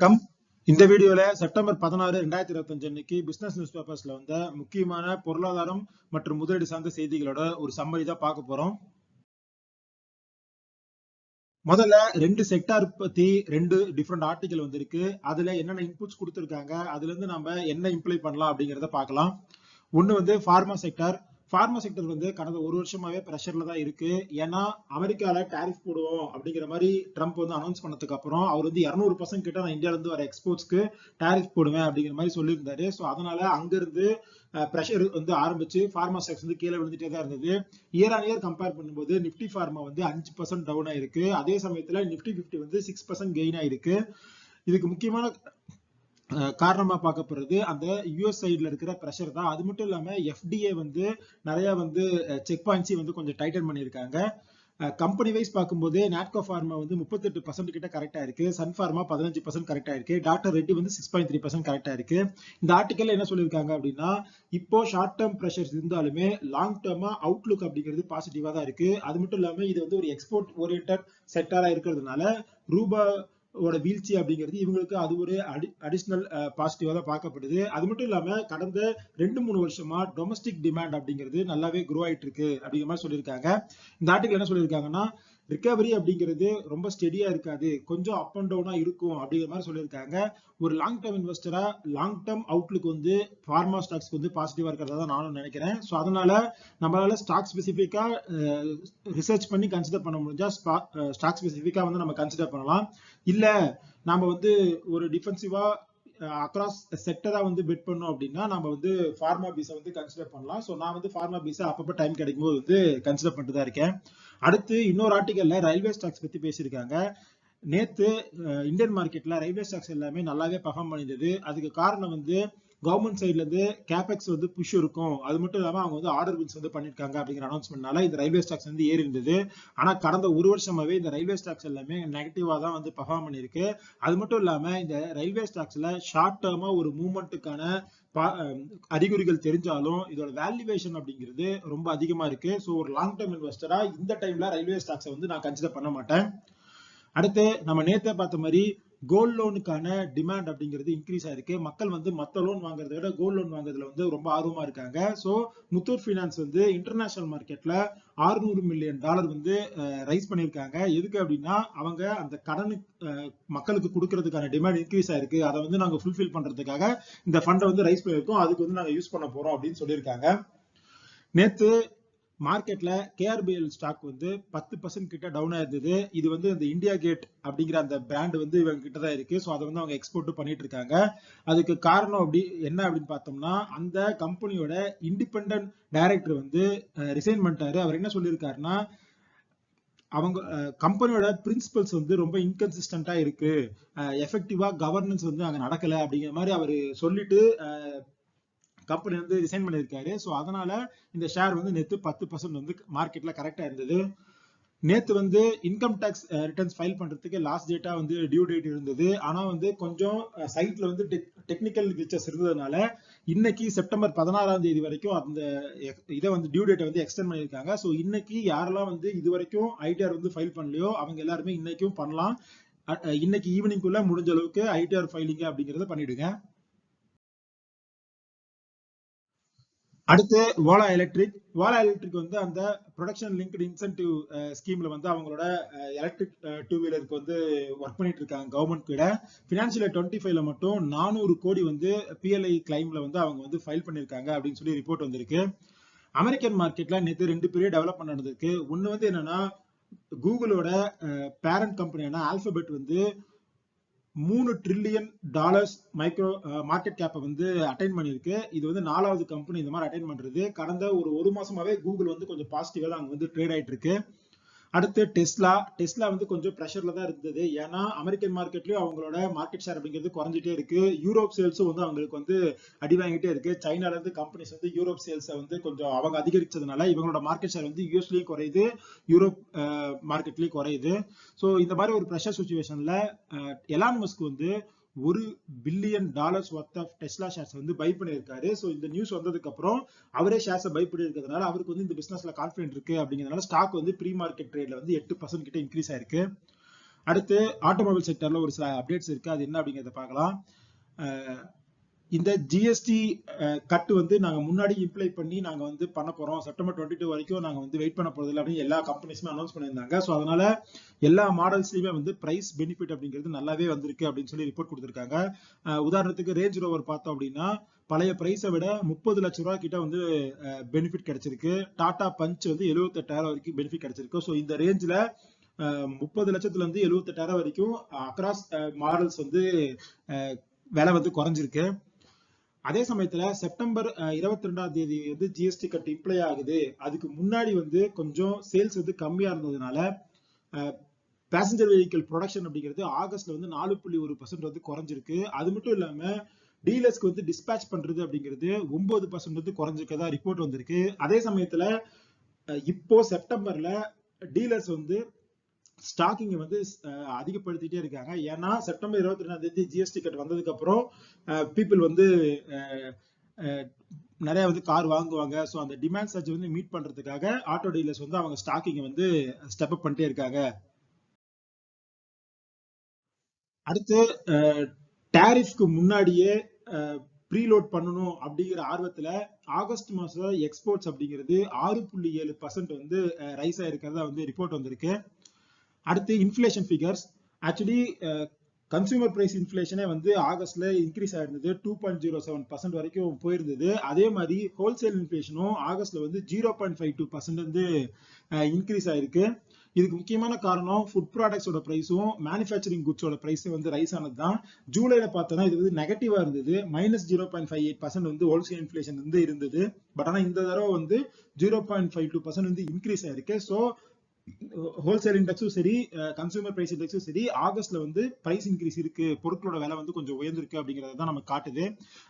வணக்கம். இந்த வீடியோல செப்டம்பர் பதினாறு ரெண்டாயிரத்தி இருபத்தஞ்சு அன்னைக்கு பிசினஸ் நியூஸ் பேப்பர்ஸ்ல வந்த முக்கியமான பொருளாதாரம் மற்றும் முதலீடு சார்ந்த செய்திகளோட ஒரு சம்மரி தான் பார்க்க போறோம். முதல்ல ரெண்டு செக்டார் பத்தி ரெண்டு டிஃப்ரெண்ட் ஆர்டிகல் வந்திருக்கு. அதுல என்னென்ன இன்புட்ஸ் கொடுத்துருக்காங்க அதுல இருந்து நம்ம என்ன இம்ப்ளை பண்ணலாம் அப்படிங்கறத பார்க்கலாம். ஒண்ணு வந்து ஃபார்மா செக்டார் ஃபார்மா செக்டர் வந்து கடந்த ஒரு வருஷமாவே ப்ரெஷர்ல தான் இருக்கு. ஏன்னா அமெரிக்கால டேரிஃப் போடுவோம் அப்படிங்கிற மாதிரி ட்ரம்ப் வந்து அனௌன்ஸ் பண்ணதுக்கு அப்புறம் அவர் வந்து இரநூறு பர்சன்ட் கிட்ட நான் இந்தியால இருந்து வர எக்ஸ்போர்ட்ஸ்க்கு டேரிஃப் போடுவேன் அப்படிங்கிற மாதிரி சொல்லியிருந்தாரு. ஸோ அதனால அங்கிருந்து ப்ரெஷர் வந்து ஆரம்பிச்சு ஃபார்மா ஸ்டாக்ஸ் வந்து கீழே விழுந்துட்டே தான் இருந்தது. இயர் ஆன் இயர் கம்பேர் பண்ணும்போது நிப்டி ஃபார்மா வந்து அஞ்சு பர்சன்ட் டவுன் ஆயிருக்கு. அதே சமயத்துல நிப்டி பிப்டி வந்து சிக்ஸ் பர்சன்ட் கெயின் ஆயிருக்கு. இதுக்கு முக்கியமான காரணமா பார்க்க போறது அந்த யூஎஸ் சைடில் இருக்கிற ப்ரெஷர் தான். அது மட்டும் இல்லாம எஃப்டிஏ வந்து நிறைய வந்து செக் பாயிண்ட்ஸையும் வந்து கொஞ்சம் டைட்டன் பண்ணியிருக்காங்க. கம்பெனி வைஸ் பார்க்கும்போது நாட்கோ ஃபார்மா வந்து முப்பத்தெட்டு பர்சன்ட் கிட்ட கரெக்டா இருக்கு. சன் ஃபார்மா பதினஞ்சு பர்சன்ட் கரெக்டா இருக்கு. டாக்டர் ரெட்டி வந்து சிக்ஸ் பாயிண்ட் த்ரீ பர்சன்ட் கரெக்டா இருக்கு. இந்த ஆர்டிக்கல் என்ன சொல்லியிருக்காங்க அப்படின்னா இப்போ ஷார்ட் டேர்ம் ப்ரெஷர்ஸ் இருந்தாலுமே லாங் டேர்மா அவுட்லுக் அப்படிங்கிறது பாசிட்டிவா தான் இருக்கு. அது மட்டும் இல்லாம இது வந்து ஒரு எக்ஸ்போர்ட் ஓரியன்ட் செக்டரா இருக்கிறதுனால ரூபா ஓட வீழ்ச்சி அப்படிங்கிறது இவங்களுக்கு அது ஒரு அடி அடிஷ்னல் பாசிட்டிவா தான் பார்க்கப்படுது. அது மட்டும் இல்லாம கடந்த ரெண்டு மூணு வருஷமா டொமஸ்டிக் டிமாண்ட் அப்படிங்கிறது நல்லாவே குரோ ஆயிட்டு இருக்கு அப்படிங்கிற மாதிரி சொல்லியிருக்காங்க. இந்த ஆர்டிகல் என்ன சொல்லியிருக்காங்கன்னா ரிகவரி அப்படிங்கிறது ரொம்ப ஸ்டெடியா இருக்காது. கொஞ்சம் அப் அண்ட் டவுனா இருக்கும் அப்படிங்கிற மாதிரி சொல்லியிருக்காங்க. ஒரு லாங் டேர்ம் இன்வெஸ்டரா லாங் டேர்ம் அவுட்லுக் வந்து ஃபார்மா ஸ்டாக்ஸ்க்கு வந்து பாசிட்டிவா இருக்கிறதா தான் நானும் நினைக்கிறேன். ஸோ அதனால நம்மளால ஸ்டாக் ஸ்பெசிஃபிக்கா ரிசர்ச் பண்ணி கன்சிடர் பண்ண முடிஞ்சா ஸ்டாக் ஸ்பெசிஃபிக்கா வந்து நம்ம கன்சிடர் பண்ணலாம். இல்ல நாம வந்து ஒரு டிஃபென்சிவா அக்ராஸ் செக்டரா வந்து பெட் பண்ணோம் அப்படின்னா நம்ம வந்து ஃபார்மா பீஸை வந்து கன்சிடர் பண்ணலாம். ஸோ நான் வந்து ஃபார்மா பீஸை அப்பப்போ டைம் கிடைக்கும் போது வந்து கன்சிடர் பண்ணிட்டு தான் இருக்கேன். அடுத்து இன்னொரு ஆர்டிகல்ல ரயில்வே ஸ்டாக்ஸ் பத்தி பேசியிருக்காங்க. நேத்து இந்தியன் மார்க்கெட்ல ரயில்வே ஸ்டாக்ஸ் எல்லாமே நல்லாவே பர்ஃபார்ம் பண்ணியிருந்தது. அதுக்கு காரணம் வந்து கவர்மெண்ட் சைட்லேருந்து கேபெக்ஸ் வந்து புஷ் இருக்கும். அது மட்டும் இல்லாமல் அவங்க வந்து ஆர்டர் பில்ஸ் வந்து பண்ணியிருக்காங்க அப்படிங்கிற அனௌன்ஸ்மெண்ட்னால இந்த ரயில்வே ஸ்டாக்ஸ் வந்து ஏறி இருந்தது ஆனால் கடந்த ஒரு வருஷமாகவே இந்த ரயில்வே ஸ்டாக்ஸ் எல்லாமே நெகட்டிவாக தான் வந்து பர்ஃபார்ம் பண்ணியிருக்கு. அது மட்டும் இல்லாமல் இந்த ரயில்வே ஸ்டாக்ஸில் ஷார்ட் டேர்மாக ஒரு மூமெண்ட்டுக்கான அறிகுறிகள் தெரிஞ்சாலும் இதோட வேல்யூவேஷன் அப்படிங்கிறது ரொம்ப அதிகமா இருக்கு. ஸோ ஒரு லாங் டேர்ம் இன்வெஸ்டரா இந்த டைம்ல ரயில்வே ஸ்டாக்ஸை வந்து நான் கன்சிடர் பண்ண மாட்டேன். அடுத்து நம்ம நேத்தே பார்த்த மாதிரி கோல்ட் லோனுக்கான டிமாண்ட் அப்படிங்கிறது இன்க்ரீஸ் ஆயிருக்கு. மக்கள் வந்து மற்ற லோன் வாங்குறத விட கோல்ட் லோன் வாங்குறதுல வந்து ரொம்ப ஆர்வமா இருக்காங்க. ஸோ முத்தூட் ஃபினான்ஸ் வந்து இன்டர்நேஷனல் மார்க்கெட்ல ஆறுநூறு மில்லியன் டாலர் வந்து ரைஸ் பண்ணியிருக்காங்க. எதுக்கு அப்படின்னா அவங்க அந்த கடனுக்கு மக்களுக்கு கொடுக்கறதுக்கான டிமாண்ட் இன்க்ரீஸ் ஆயிருக்கு. அதை வந்து நாங்கள் ஃபுல்ஃபில் பண்றதுக்காக இந்த ஃபண்டை வந்து ரைஸ் பண்ணியிருக்கோம். அதுக்கு வந்து நாங்கள் யூஸ் பண்ண போறோம் அப்படின்னு சொல்லியிருக்காங்க. நேத்து மார்க்கெட்ல கேஆர்பிஎல் ஸ்டாக் வந்து பத்து பர்சன்ட் கிட்ட டவுன் ஆயிருந்தது. இது வந்து இந்த இந்தியா கேட் அப்படிங்கிற அந்த பிராண்ட் வந்து இவங்க கிட்ட தான் இருக்கு. ஸோ அதை வந்து அவங்க எக்ஸ்போர்ட் பண்ணிட்டு இருக்காங்க. அதுக்கு காரணம் அப்படி என்ன அப்படின்னு பார்த்தோம்னா அந்த கம்பெனியோட இண்டிபெண்ட் டைரக்டர் வந்து ரிசைன் பண்ணிட்டாரு. அவர் என்ன சொல்லியிருக்காருன்னா அவங்க கம்பெனியோட பிரின்சிபல்ஸ் வந்து ரொம்ப இன்கன்சிஸ்டண்டா இருக்கு. எஃபெக்டிவா கவர்னன்ஸ் வந்து அங்க நடக்கல அப்படிங்கிற மாதிரி அவர் சொல்லிட்டு கம்பெனி வந்து ரிசைன் பண்ணியிருக்காரு. ஸோ அதனால இந்த ஷேர் வந்து நேற்று பத்து பர்சன்ட் வந்து மார்க்கெட்ல கரெக்டா இருந்தது. நேற்று வந்து இன்கம் டேக்ஸ் ரிட்டர்ன்ஸ் ஃபைல் பண்ணுறதுக்கு லாஸ்ட் டேட்டா வந்து டியூ டேட் இருந்தது. ஆனால் வந்து கொஞ்சம் சைட்ல வந்து டெக்னிக்கல் கிளிச்சஸ் இருந்ததுனால இன்னைக்கு செப்டம்பர் பதினாறாம் தேதி வரைக்கும் அந்த இதை வந்து டியூ டேட்டை வந்து எக்ஸ்டெண்ட் பண்ணியிருக்காங்க. ஸோ இன்னைக்கு யாரெல்லாம் வந்து இது வரைக்கும் ஐடிஆர் வந்து ஃபைல் பண்ணலையோ அவங்க எல்லாருமே இன்னைக்கும் பண்ணலாம். இன்னைக்கு ஈவினிங்குள்ள முடிஞ்ச அளவுக்கு ஐடிஆர் ஃபைலிங் அப்படிங்கிறத பண்ணிடுங்க. அடுத்து ஓலா எலக்ட்ரிக் ஓலா எலக்ட்ரிக் வந்து அந்த ப்ரொடக்ஷன் லிங்க்டு இன்சென்டிவ் ஸ்கீம்ல வந்து அவங்களோட எலக்ட்ரிக் டூ வீலருக்கு வந்து ஒர்க் பண்ணிட்டு இருக்காங்க கவர்மெண்ட் கூட. பினான்சியல் டுவெண்ட்டி ஃபைவ்ல மட்டும் நானூறு கோடி வந்து பிஎல்ஐ கிளைம்ல வந்து அவங்க வந்து ஃபைல் பண்ணிருக்காங்க அப்படின்னு சொல்லி ரிப்போர்ட் வந்திருக்கு. அமெரிக்கன் மார்க்கெட்ல நேற்று ரெண்டு பெரிய டெவலப்மெண்ட் நடந்திருக்கு. ஒன்னு வந்து என்னன்னா கூகுளோட பேரண்ட் கம்பெனியான ஆல்பபெட் வந்து மூணு ட்ரில்லியன் டாலர்ஸ் மைக்ரோ மார்க்கெட் கேப்பை வந்து அட்டைன் பண்ணியிருக்கு. இது வந்து நாலாவது கம்பெனி இந்த மாதிரி அட்டைன் பண்றது. கடந்த ஒரு ஒரு மாசமாவே கூகுள் வந்து கொஞ்சம் பாசிட்டிவாக தான் அங்க வந்து ட்ரேட் ஆயிட்டு இருக்கு. அடுத்து டெஸ்லா. டெஸ்லா வந்து கொஞ்சம் ப்ரெஷர்ல தான் இருந்தது. ஏன்னா அமெரிக்கன் மார்க்கெட்லயும் அவங்களோட மார்க்கெட் ஷேர் அப்படிங்கிறது குறைஞ்சிட்டே இருக்கு. யூரோப் சேல்ஸும் வந்து அவங்களுக்கு வந்து அடி வாங்கிட்டே இருக்கு. சைனால இருந்து கம்பெனிஸ் வந்து யூரோப் சேல்ஸை வந்து கொஞ்சம் அவங்க அதிகரிச்சதுனால இவங்களோட மார்க்கெட் ஷேர் வந்து யூஎஸ்லயும் குறையுது. யூரோப் மார்க்கெட்லயும் குறையுது. ஸோ இந்த மாதிரி ஒரு ப்ரெஷர் சுச்சுவேஷன்ல எலான் மஸ்க் வந்து ஒரு billion dollars worth of Tesla shares வந்து பை பண்ணியிருக்காரு. ஸோ இந்த நியூஸ் வந்ததுக்கு அப்புறம் அவரே ஷேர்ஸை பை பண்ணியிருக்கிறதுனால அவருக்கு வந்து இந்த பிசினஸ்ல கான்ஃபிடென்ட் இருக்கு அப்படிங்கிறதுனால ஸ்டாக் வந்து ப்ரீ மார்க்கெட் ட்ரேட்ல வந்து எட்டு பர்சன்ட் கிட்ட இன்க்ரீஸ் ஆயிருக்கு. அடுத்து ஆட்டோமொபைல் செக்டர்ல ஒரு சில அப்டேட்ஸ் இருக்கு. அது என்ன அப்படிங்கிறத பார்க்கலாம். இந்த ஜிஎஸ்டி கட்டு வந்து நாங்க முன்னாடி இம்ப்ளை பண்ணி நாங்க வந்து பண்ண போறோம். செப்டம்பர் டுவெண்ட்டி டூ வரைக்கும் நாங்க வந்து வெயிட் பண்ண போறது இல்லை அப்படின்னு எல்லா கம்பெனிஸுமே அனௌன்ஸ் பண்ணியிருந்தாங்க. ஸோ அதனால எல்லா மாடல்ஸ்லயுமே வந்து பிரைஸ் பெனிஃபிட் அப்படிங்கிறது நல்லாவே வந்திருக்கு அப்படின்னு சொல்லி ரிப்போர்ட் கொடுத்துருக்காங்க. உதாரணத்துக்கு ரேஞ்ச் ரோவர் பார்த்தோம் அப்படின்னா பழைய பிரைஸை விட முப்பது லட்ச ரூபா கிட்ட வந்து பெனிஃபிட் கிடைச்சிருக்கு. டாடா பஞ்ச் வந்து எழுபத்தெட்டாயிரம் வரைக்கும் பெனிஃபிட் கிடைச்சிருக்கு. ஸோ இந்த ரேஞ்சில் முப்பது லட்சத்துல இருந்து எழுபத்தெட்டாயிரம் வரைக்கும் அக்ராஸ் மாடல்ஸ் வந்து விலை வந்து குறைஞ்சிருக்கு. அதே சமயத்துல செப்டம்பர் இருபத்தி ரெண்டாம் தேதி வந்து ஜிஎஸ்டி கட் இம்ப்ளை ஆகுது. அதுக்கு முன்னாடி வந்து கொஞ்சம் சேல்ஸ் வந்து கம்மியா இருந்ததுனால பேசஞ்சர் வெஹிக்கிள் ப்ரொடக்ஷன் அப்படிங்கிறது ஆகஸ்ட்ல வந்து நாலு புள்ளி ஒரு பர்சன்ட் வந்து குறைஞ்சிருக்கு. அது மட்டும் இல்லாம டீலர்ஸ்க்கு வந்து டிஸ்பேச் பண்றது அப்படிங்கிறது ஒன்பது பர்சன்ட் வந்து குறைஞ்சிருக்கதா ரிப்போர்ட் வந்திருக்கு. அதே சமயத்துல இப்போ செப்டம்பர்ல டீலர்ஸ் வந்து ஸ்டாக்கிங் வந்து அதிகப்படுத்திட்டே இருக்காங்க. ஏன்னா செப்டம்பர் இருபத்தி ரெண்டாம் தேதி ஜிஎஸ்டி கட் வந்ததுக்கு அப்புறம் பீப்புள் வந்து நிறைய வந்து கார் வாங்குவாங்க. ஸோ அந்த டிமாண்ட் சர்ஜ் வந்து மீட் பண்றதுக்காக ஆட்டோ டீலர்ஸ் வந்து அவங்க ஸ்டாக்கிங் வந்து ஸ்டெப் அப் பண்ணிட்டே இருக்காங்க. அடுத்து டேரிஃப்க்கு முன்னாடியே ப்ரீலோட் பண்ணணும் அப்படிங்கிற ஆர்வத்துல ஆகஸ்ட் மாசம் எக்ஸ்போர்ட்ஸ் அப்படிங்கிறது ஆறு புள்ளி ஏழு பர்சன்ட் வந்து ரைஸ் ஆயிருக்கிறதா வந்து ரிப்போர்ட் வந்திருக்கு. அடுத்து inflation figures actually consumer price இன்ஃப்ளேஷனே வந்து ஆகஸ்ட்ல increase ஆயிருந்தது. Two point zero seven percent வரைக்கும் போயிருந்தது. அதே மாதிரி ஹோல்சேல் இன்ஃப்ளேஷனும் ஆகஸ்ட்ல வந்து zero point five two percent வந்து uh, இன்க்ரீஸ் ஆயிருக்கு. இதுக்கு முக்கியமான காரணம் ஃபுட் ப்ராடக்ட்ஸோட பிரைஸும் மேனுஃபேக்சரிங் குட்ஸோட ப்ரைஸும் வந்து ரைஸ் ஆனது தான் ஜூலைல பார்த்தோம்னா இது வந்து நெகட்டிவா இருந்தது. Minus zero point five eight percent வந்து ஹோல்சேல் இன்ஃப்ளேஷன் வந்து இருந்தது. பட் ஆனால் இந்த தடவை வந்து zero point five two percent வந்து இன்க்ரீஸ் ஆயிருக்கு. ஸோ ஹோல்சேல் இண்டெக்ஸும் சரி கன்சூமர் பிரைஸ் இண்டெக்ஸும் சரி ஆகஸ்ட்ல வந்து பிரைஸ் இன்க்ரீஸ் இருக்கு. பொருட்களோட விலை வந்து கொஞ்சம் உயர்ந்திருக்கு அப்படிங்கறத தான் நம்ம காட்டுது.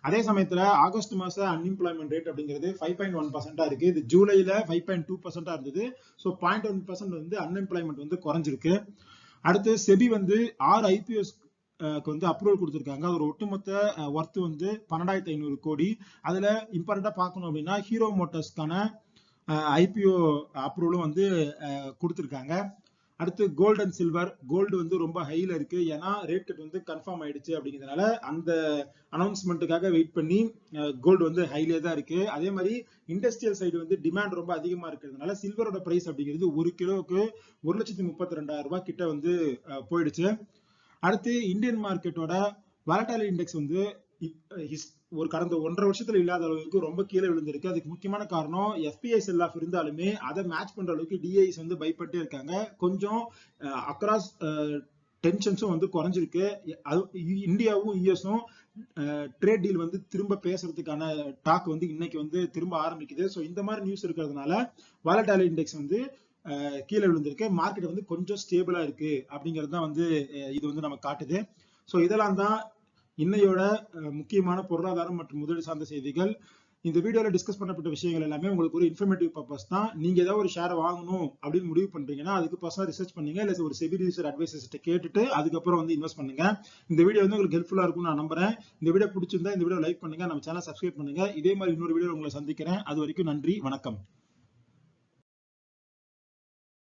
அதே சமயத்துல ஆகஸ்ட் மாச அன்எம்ப்ளாய்மெண்ட் ரேட் அப்படிங்கிறது ஃபைவ் பாயிண்ட் ஒன் பர்சன்டா இருக்கு. இது ஜூலைல ஃபைவ் பாயிண்ட் டூ பர்சென்டா இருந்தது. ஸோ பாயிண்ட் ஒன் பர்சன்ட் வந்து அன்எம்ப்ளாய்மெண்ட் வந்து குறைஞ்சிருக்கு. அடுத்து செபி வந்து ஆறு ஐபிஎஸ் வந்து அப்ரூவல் கொடுத்துருக்காங்க. அதோட ஒட்டுமொத்த ஒர்த் வந்து பன்னெண்டாயிரத்தி ஐநூறு கோடி. அதுல இம்பார்ட்டண்டா பார்க்கணும் அப்படின்னா ஹீரோ மோட்டார்ஸ்க்கான ஐபிஓ அப்ரூவலும் வந்து கொடுத்துருக்காங்க. அடுத்து கோல்டு அண்ட் சில்வர் கோல்டு வந்து ரொம்ப ஹையில் இருக்குது ஏன்னா ரேட் கட் வந்து கன்ஃபார்ம் ஆயிடுச்சு அப்படிங்கிறதுனால அந்த அனௌன்ஸ்மெண்ட்டுக்காக வெயிட் பண்ணி கோல்டு வந்து ஹைலே தான் இருக்குது அதே மாதிரி இண்டஸ்ட்ரியல் சைடு வந்து டிமாண்ட் ரொம்ப அதிகமாக இருக்கிறதுனால சில்வரோட ப்ரைஸ் அப்படிங்கிறது ஒரு கிலோவுக்கு ஒரு லட்சத்தி முப்பத்தி ரெண்டாயிரம் ரூபாய் கிட்ட வந்து போயிடுச்சு. அடுத்து இந்தியன் மார்க்கெட்டோட வாலட்டாலி இண்டெக்ஸ் வந்து ஹிஸ்- ஒரு கடந்த ஒன்றரை வருஷத்துல இல்லாத அளவுக்கு ரொம்ப கீழே விழுந்திருக்கு. அதுக்கு முக்கியமான காரணம் எஃபிஐ செல் ஆஃப் இருந்தாலுமே அதை மேட்ச் பண்ற அளவுக்கு டிஐஸ் வந்து பயப்பட்டே இருக்காங்க. கொஞ்சம் அக்ராஸ் டென்ஷன்ஸும் வந்து குறைஞ்சிருக்கு. அது இந்தியாவும் யூஎஸும் ட்ரேட் டீல் வந்து திரும்ப பேசுறதுக்கான டாக் வந்து இன்னைக்கு வந்து திரும்ப ஆரம்பிக்குது. ஸோ இந்த மாதிரி நியூஸ் இருக்கிறதுனால வாலட்டாலி இண்டெக்ஸ் வந்து கீழே விழுந்திருக்கு. மார்க்கெட் வந்து கொஞ்சம் ஸ்டேபிளா இருக்கு. அப்படிங்கிறது தான் வந்து இது வந்து நம்ம காட்டுது. ஸோ இதெல்லாம் தான் இன்னையோட முக்கியமான பொருளாதாரம் மற்றும் முதலீடு சார்ந்த செய்திகள். இந்த வீடியோல டிஸ்கஸ் பண்ணப்பட்ட விஷயங்கள் எல்லாமே உங்களுக்கு ஒரு இன்ஃபர்மேட்டிவ் பர்பஸ் தான். நீங்க ஏதாவது ஒரு ஷேர் வாங்கணும் அப்படின்னு முடிவு பண்றீங்கன்னா அதுக்கு பர்சனல் ரிசர்ச் பண்ணுங்க. இல்ல ஒரு செபி ரிசர் அட்வைசர்ஸ்ட்ட கேட்டுட்டு அதுக்கப்புறம் வந்து இன்வெஸ்ட் பண்ணுங்க. இந்த வீடியோ வந்து உங்களுக்கு ஹெல்ப்ஃபுல்லா இருக்கும்னு நான் நம்புறேன். இந்த வீடியோ பிடிச்சிருந்தா இந்த வீடியோ லைக் பண்ணுங்க. நம்ம சேனல் சப்ஸ்கிரைப் பண்ணுங்க. இதே மாதிரி இன்னொரு வீடியோ உங்களை சந்திக்கிறேன். அது வரைக்கும் நன்றி. வணக்கம்.